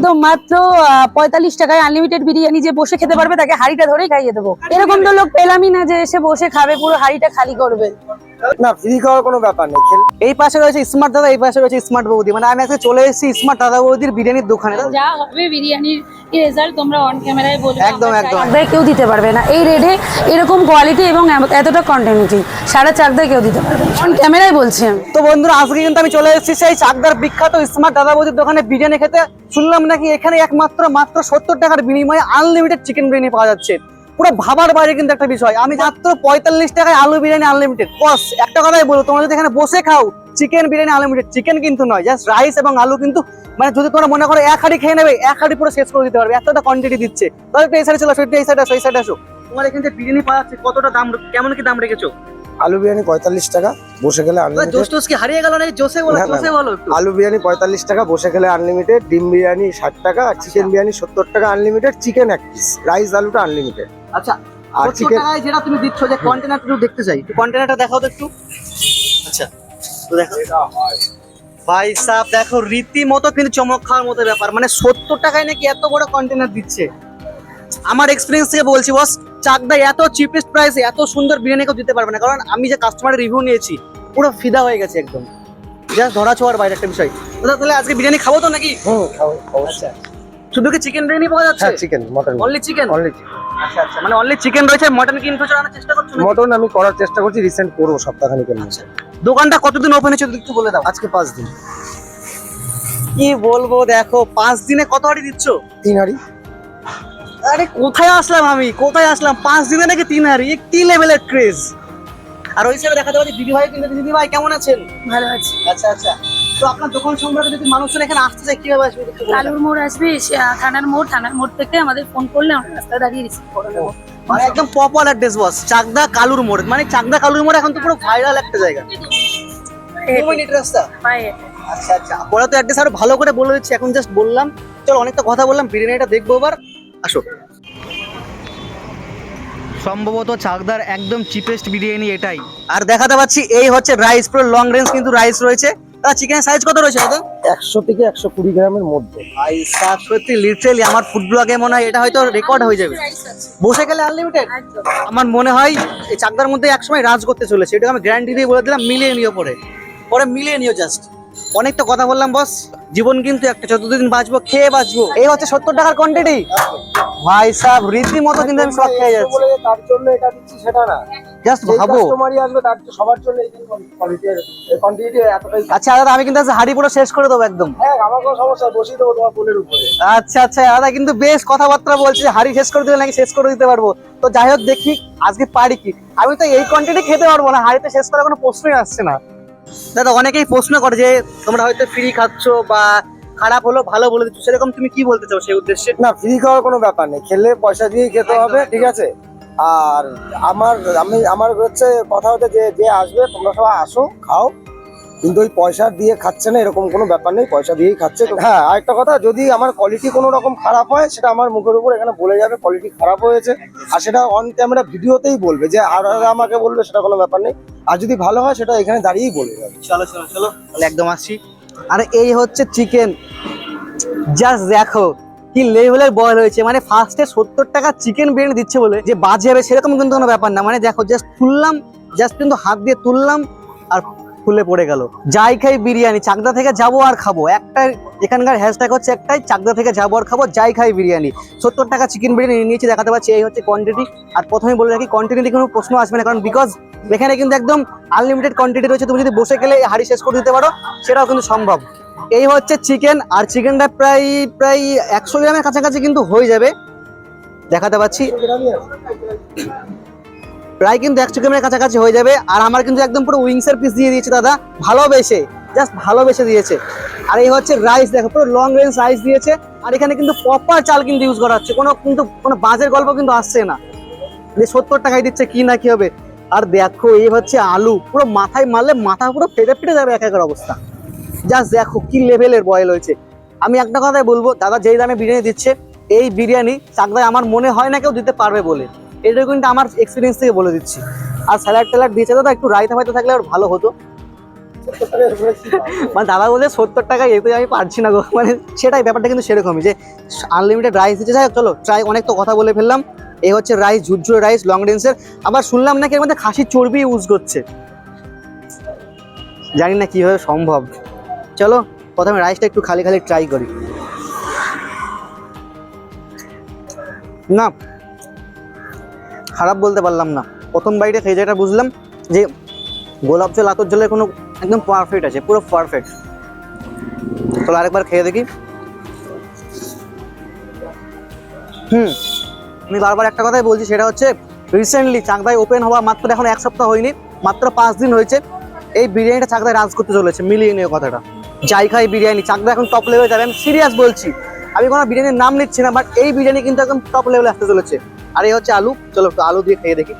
একদম মাত্র পঁয়তাল্লিশ টাকায় আনলিমিটেড বিরিয়ানি যে বসে খেতে পারবে, তাকে হাড়িটা ধরেই খাইয়ে দেবো। এরকম তো লোক পেলামই না যে এসে বসে খাবে, পুরো হাড়িটা খালি করবে। না ফ্রি খাওয়ার কোনো ব্যাপার নেই। খেল এই পাশে রয়েছে স্মার্ট দাদা এই পাশে রয়েছে স্মার্ট বৌদি। মানে আমি আজকে চলে এসেছি স্মার্ট দাদা বৌদির বিরিয়ানির দোকানে। যা হবে বিরিয়ানির রেজাল্ট তোমরা অন ক্যামেরায় বলবে একদম, একদম। চাকদায় কেউ দিতে পারবে না। এই রেডে এরকম কোয়ালিটি এবং এতটা কন্টিনিউটি সাড়ে চাকদায় কেউ দিতে পারবে অন ক্যামেরাই বলছি তো বন্ধুরা আজকে কিন্তু আমি চলে এসেছি সেই চাকদার বিখ্যাত স্মার্ট দাদা বৌদির দোকানে বিরিয়ানি খেতে। শুনলাম নাকি এখানে একমাত্র মাত্র সত্তর টাকার বিনিময়ে আনলিমিটেড চিকেন বিরিয়ানি পাওয়া যাচ্ছে। পুরো ভাবার বাইরে কিন্তু একটা বিষয়। আমি মাত্র পঁয়তাল্লিশ টাকায় আলু বিরিয়ানি আনলিমিটেড বস একটা কথাই বলো তোমরা যদি এখানে বসে খাও চিকেন বিরিয়ানি আনলিমিটেড চিকেন কিন্তু নয় জাস্ট রাইস এবং আলু কিন্তু মানে যদি তোমরা মনে করো এক হাঁড়ি খেয়ে নেবে এক হাঁড়ি পুরো শেষ করে দিতে পারবে এতটা কোয়ান্টিটি দিচ্ছে। তাহলে একটু এই সাইডে চলো একটু এই সাইডে আসো এই সাইডে আসো। তোমার এখানে যে বিরিয়ানি পাওয়া যাচ্ছে কতটা দাম কেমন কি দাম রেখেছো? আলু বিরিয়ানি পঁয়তাল্লিশ টাকা বসে খেলে জোস কি হারিয়ে গেল জোসে বলো জোসে বলো আলু বিরিয়ানি পঁয়তাল্লিশ টাকা বসে খেলে আনলিমিটেড ডিম বিরিয়ানি ষাট টাকা চিকেন বিরিয়ানি সত্তর টাকা আনলিমিটেড চিকেন এক পিস রাইস আলুটা আনলিমিটেড আচ্ছা আর চিকেন যেটা তুমি দিচ্ছ যে কন্টেনার একটু দেখতে চাই কন্টেনারটা দেখাও তো একটু। আচ্ছা তো দেখো। ভাই সাহেব দেখো রীতিমতো কিন্তু চমক খাওয়ার মতো ব্যাপার। মানে সত্তর টাকায় নাকি এত বড় কন্টেনার দিচ্ছে। আমার এক্সপিরিয়েন্স থেকে বলছি বস চাকদা এত চিপেস্ট প্রাইসে এত সুন্দর বিরিয়ানি কেউ দিতে পারবে না। কারণ আমি যে কাস্টমারের রিভিউ নিয়েছি পুরো ফিদা হয়ে গেছে একদম। জাস্ট ধরা ছোঁয়ার বাইরে একটা বিষয়। দাদা, তাহলে আজকে বিরিয়ানি খাব তো নাকি? হুম খাও অবশ্যই। শুধু কি চিকেন বিরিয়ানি পাওয়া যাচ্ছে? হ্যাঁ chicken mutton only chicken only chicken আচ্ছা আচ্ছা মানে অনলি চিকেন রয়েছে মটন কি ইনফিউচার আনার চেষ্টা করছ মটন আমি করার চেষ্টা করছি রিসেন্ট করব সপ্তাহখানিকের মধ্যে। দোকানটা কতদিন ওপেন হচ্ছে একটু বলে দাও। আজকে পাঁচ দিন। কি বলব দেখো পাঁচ দিনে কত হাড়ি দিচ্ছ? তিন হাড়ি। আরে কোথায় আসলাম আমি? কোথায় আসলাম? পাঁচ দিনে নাকি তিন হাড়ি? এ কি লেভেলের ক্রেজ আর ওই হিসাবে দেখাতে পাচ্ছি দিদি ভাই কিন্তু দিদি ভাই কেমন আছেন? ভালো আছে। আচ্ছা আচ্ছা। তো আপনার দোকান সম্পর্কে যদি মানুষজন এখানে আসতে চায় কীভাবে আসবে। আলুর মোড় আসবে থানার মোড় থানার মোড় থেকে আমাদের ফোন করলে আমরা রাস্তায় দাঁড়িয়ে রিসিভ করে নেব মানে একদম পপুলার অ্যাড্রেস বস চাকদা কালুর মোড়। মানে চাকদা কালুর মোড় এখন তো পুরো ভাইরাল একটা জায়গা। রাস্তা? আচ্ছা আচ্ছা। পরে তো অ্যাড্রেস আরও ভালো করে বলে দিচ্ছি এখন জাস্ট বললাম। চলো অনেকটা কথা বললাম বিরিয়ানিটা দেখব এবার। আসো। সম্ভবত চাকদার একদম চিপেস্ট বিরিয়ানি এটাই। আর দেখাতে পাচ্ছি এই হচ্ছে রাইস পুরো লং রেঞ্জ কিন্তু রাইস রয়েছে। দাদা চিকেনের সাইজ কত রয়েছে দাদা? একশো থেকে একশো কুড়ি গ্রামের মধ্যে। ভাই সাত সত্যি লিটারেলি আমার ফুড ব্লগে মনে হয় এটা হয়তো রেকর্ড হয়ে যাবে। বসে গেলে আনলিমিটেড আমার মনে হয় এই চাকদার মধ্যে একসময় রাজ করতে চলেছে। এটা আমি গ্যারান্টি দিয়ে বলে দিলাম মিলিয়ে নিও পরে। পরে মিলিয়ে নিও জাস্ট অনেকটা কথা বললাম বস জীবন কিন্তু একটা যতদিন বাঁচবো খেয়ে বাঁচবো। এই হচ্ছে সত্তর টাকার কোয়ান্টিটি ভাই সাহেব রীতিমতো কিন্তু আমি সব খেয়ে যাচ্ছি। তার জন্য এটা দিচ্ছি সেটা না। জাস্ট ভাবো। কাস্টমারই আসবে তার সবার জন্য কোয়ালিটি আচ্ছা দাদা আমি কিন্তু হাড়ি পুরো শেষ করে দেবো একদম। হ্যাঁ আচ্ছা আচ্ছা দাদা কিন্তু বেশ কথাবার্তা বলছে হাড়ি শেষ করে দিলে নাকি শেষ করে দিতে পারব। তো যাই হোক দেখি আজকে পারি কি। আমি তো এই কোয়ান্টিটি খেতে পারব না হাড়িতে শেষ করার কোনো প্রশ্নই আসছে না। দাদা অনেকেই প্রশ্ন করে যে তোমরা হয়তো ফ্রি খাচ্ছ বা খারাপ হলো ভালো বলে দিচ্ছ। সেরকম তুমি কি বলতে চাও সেই উদ্দেশ্যে? না ফ্রি খাওয়ার কোনো ব্যাপার নেই খেলে পয়সা দিয়েই খেতে হবে ঠিক আছে? আর আমার, আমি, আমার হচ্ছে কথা হচ্ছে যে যে আসবে, তোমরা সবাই আসো, খাও। কিন্তু ওই পয়সা দিয়ে খাচ্ছে না, এরকম কোনো ব্যাপার নেই, পয়সা দিয়েই খাচ্ছে। হ্যাঁ আরেকটা কথা, যদি আমার কোয়ালিটি কোনো রকম খারাপ হয়, সেটা আমার মুখের উপর এখানে বলে যাবে কোয়ালিটি খারাপ হয়েছে। আর সেটা অন ক্যামেরা ভিডিওতেই বলবে, যে আর আমাকে বলবে, সেটা কোনো ব্যাপার নেই। আর যদি ভালো হয়, সেটা এখানে দাঁড়িয়েই বলে যাবে। চলো চলো চলো একদম আসছি। আর এই হচ্ছে চিকেন জাস্ট দেখো কি লেভেলের বয়েল হয়েছে? মানে ফার্স্টে সত্তর টাকা চিকেন বিরিয়ানি দিচ্ছে বলে যে বাজে হবে, সেরকম কিন্তু কোনো ব্যাপার না। মানে দেখো জাস্ট তুললাম জাস্ট কিন্তু হাত দিয়ে তুললাম আর খুলে পড়ে গেল। যাই খাই বিরিয়ানি, চাকদা থেকে যাব আর খাব। একটাই এখানকার হ্যাশট্যাগ হচ্ছে একটাই, চাকদা থেকে যাব আর খাব, যাই খাই বিরিয়ানি। সত্তর টাকা চিকেন বিরিয়ানি নিয়েছি, দেখাতে পাচ্ছি, এই হচ্ছে কোয়ান্টিটি আর প্রথমে বলে রাখি কোয়ান্টিটি কোনো প্রশ্ন আসবে না, কারণ বিকজ এখানে কিন্তু একদম আনলিমিটেড কোয়ান্টিটি রয়েছে। তুমি যদি বসে গেলে হাড়ি শেষ করে দিতে পারো, সেটাও কিন্তু সম্ভব। এই হচ্ছে চিকেন আর চিকেনটা প্রায় প্রায় একশো গ্রামের কাছাকাছি কিন্তু হয়ে যাবে। দেখাতে পাচ্ছি। প্রায় কিন্তু একশো গ্রামের কাছাকাছি হয়ে যাবে। আর আমার কিন্তু একদম পুরো উইংসের পিস দিয়ে দিয়েছে দাদা। ভালোবেসে জাস্ট ভালোবেসে দিয়েছে। আর এই হচ্ছে রাইস দেখো, পুরো লং রেঞ্জ রাইস দিয়েছে। আর এখানে কিন্তু প্রপার চাল কিন্তু ইউজ করা হচ্ছে। কোনো কিন্তু, কোনো বাজের গল্প কিন্তু আসছে না। যে সত্তর টাকায় দিচ্ছে কি না কি হবে? আর দেখো, এই হচ্ছে আলু। পুরো মাথায় মারলে মাথা পুরো ফেটে ফেটে যাবে এক একের অবস্থা। জাস্ট দেখো কি লেভেলের বয়েল হয়েছে। আমি একটা কথাই বলব দাদা যেই দামে বিরিয়ানি দিচ্ছে এই বিরিয়ানি চাকদায় আমার মনে হয় না কেউ দিতে পারবে বলে। এটা কিন্তু আমার এক্সপিরিয়েন্স থেকে বলে দিচ্ছি। আর স্যালাড ট্যালাড দিয়েছে দাদা একটু রায়তা ফাইতে থাকলে আর ভালো হতো? মানে দাদা বলে সত্তর টাকা এতে আমি পারছি না গো। মানে সেটাই ব্যাপারটা কিন্তু সেরকমই যে আনলিমিটেড রাইস যাই হোক, চলো ট্রাই অনেক তো কথা বলে ফেললাম। এই হচ্ছে রাইস ঝুরঝুরে রাইস লং রেঞ্জের আবার শুনলাম নাকি এর মধ্যে খাসির চর্বি ইউজ করছে। জানি না কীভাবে সম্ভব। চলো, প্রথমে রাইসটা একটু খালি খালি ট্রাই করি। না, খারাপ বলতে পারলাম না। প্রথম বাইটে খেয়ে যেটা বুঝলাম যে গোলাপ জল, আতর জলের কোনো একদম পারফেক্ট আছে, পুরো পারফেক্ট চলো আরেকবার খেয়ে দেখি। হুম, আমি বারবার একটা কথাই বলছি, সেটা হচ্ছে রিসেন্টলি চাকদায় ওপেন হওয়া মাত্র এখন এক সপ্তাহ হয়নি, মাত্র পাঁচ দিন হয়েছে, এই বিরিয়ানিটা চাকদায় রাজ করতে চলেছে, মিলিয়ে নিয়ে কথাটা। খাই বিরিয়ানি, চাকদা এখন টপ লেভেলে যাবে। আমি সিরিয়াস বলছি। আমি কোনো বিরিয়ানির নাম নিচ্ছি না বাট এই বিরিয়ানি কিন্তু একদম টপ লেভেলে আসতে চলেছে। আর এই হচ্ছে আলু। চলো একটু আলু দিয়ে খেয়ে দেখি।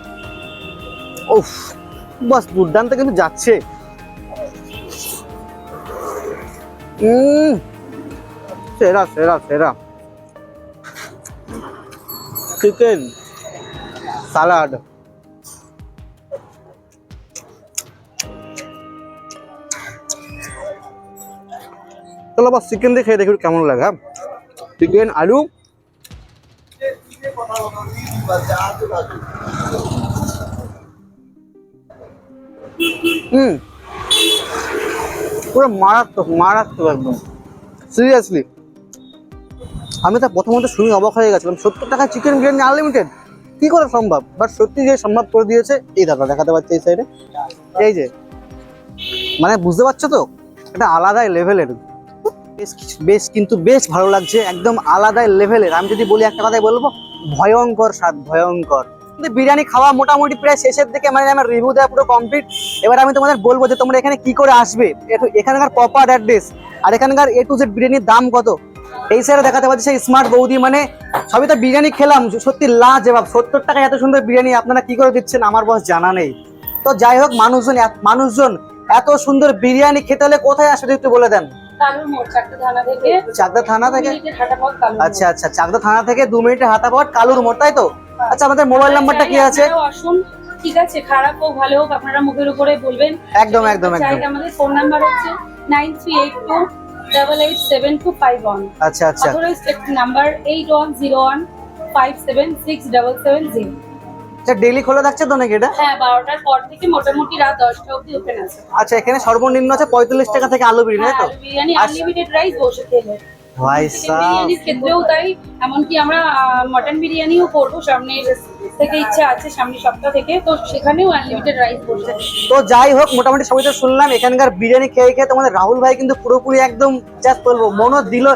উফ, বাস দুর্দান্ত কিন্তু যাচ্ছে। সেরা সেরা সেরা। চিকেন সালাড চলো বা চিকেন দিয়ে খেয়ে দেখি কেমন লাগে চিকেন, আলু। হুম। পুরো মারাত্মক মারাত্মক একদম। সিরিয়াসলি আমি তা প্রথমত শুনে অবাক হয়ে গেছিলাম, সত্তর টাকা চিকেন বিরিয়ানি আনলিমিটেড কি করে সম্ভব? বাট সত্যি যে সম্ভব করে দিয়েছে, এই দাদা দেখাতে পাচ্ছে এই সাইডে এই যে। মানে বুঝতে পারছ তো? এটা আলাদাই লেভেলের বেশ বেশ কিন্তু বেশ ভালো লাগছে, একদম আলাদাই লেভেলের আমি যদি বলি একটা কথাই বলব, ভয়ঙ্কর স্বাদ, ভয়ঙ্কর। কিন্তু বিরিয়ানি খাওয়া মোটামুটি প্রায় শেষের দিকে মানে আমার রিভিউ দেওয়া পুরো কমপ্লিট এবার আমি তোমাদের বলব যে তোমরা এখানে কি করে আসবে? এখানকার প্রপার অ্যাড্রেস আর এখানকার এ টু জেড বিরিয়ানির দাম কত? এই সাইডে দেখাতে পাচ্ছি সেই স্মার্ট বৌদি মানে সবই তো বিরিয়ানি খেলাম সত্যি লাজবাব সত্তর টাকায় এত সুন্দর বিরিয়ানি আপনারা কি করে দিচ্ছেন আমার বস জানা নেই। তো যাই হোক, মানুষজন মানুষজন এত সুন্দর বিরিয়ানি খেতে হলে কোথায় আসবে, একটু বলে দেন। চাকদা থানা থেকে। আচ্ছা আচ্ছা চাকদা থানা থেকে দু মিনিটের হাতা পথ কালুর মোড় তাই তো? আচ্ছা আমাদের মোবাইল নাম্বারটা কি আছে? ঠিক আছে খারাপ হোক ভালো হোক আপনারা মুখের উপরে বলবেন। একদম একদম একদম। আমাদের ফোন নাম্বার হচ্ছে nine three eight two double eight seven two five one আচ্ছা আচ্ছা। Number eight one zero one five seven six double seven zero আচ্ছা ডেলি খোলা থাকছে তো নাকি এটা? হ্যাঁ বারোটার পর থেকে মোটামুটি রাত দশটা অবধি ওপেন আছে। আচ্ছা এখানে সর্বনিম্ন আছে পঁয়তাল্লিশ টাকা থেকে আলু বিরিয়ানি হ্যাঁ তো বিরিয়ানি আনলিমিটেড রাইস বসে খেলে ভাই চিকেন সাহ বিরিয়ানির ক্ষেত্রেও তাই এমনকি আমরা মটন বিরিয়ানিও করব সামনের থেকে ইচ্ছা আছে সামনের সপ্তাহ থেকে তো সেখানেও আনলিমিটেড রাইস তো যাই হোক মোটামুটি সবাই তো শুনলাম এখানকার বিরিয়ানি খেয়ে খেয়ে তোমাদের রাহুল ভাই কিন্তু পুরোপুরি একদম জাস্ট বলব মনো দিল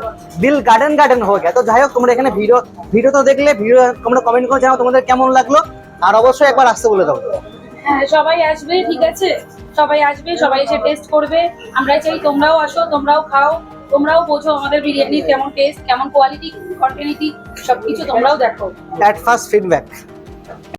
দিল গার্ডেন গার্ডেন হয়ে গেছে। তো যাই হোক তোমরা এখানে ভিডিও ভিডিও তো দেখলে ভিডিও তোমরা কমেন্ট করে জানাও তোমাদের কেমন লাগল। আর অবশ্যই একবার আসতে বলে দাও। হ্যাঁ সবাই আসবে ঠিক আছে? সবাই আসবে সবাই এসে টেস্ট করবে। আমরা চাই তোমরাও আসো তোমরাও খাও তোমরাও বোঝো আমাদের বিরিয়ানির কেমন টেস্ট কেমন কোয়ালিটি কন্টিনিউটি সবকিছু তোমরাও দেখো। At first feedback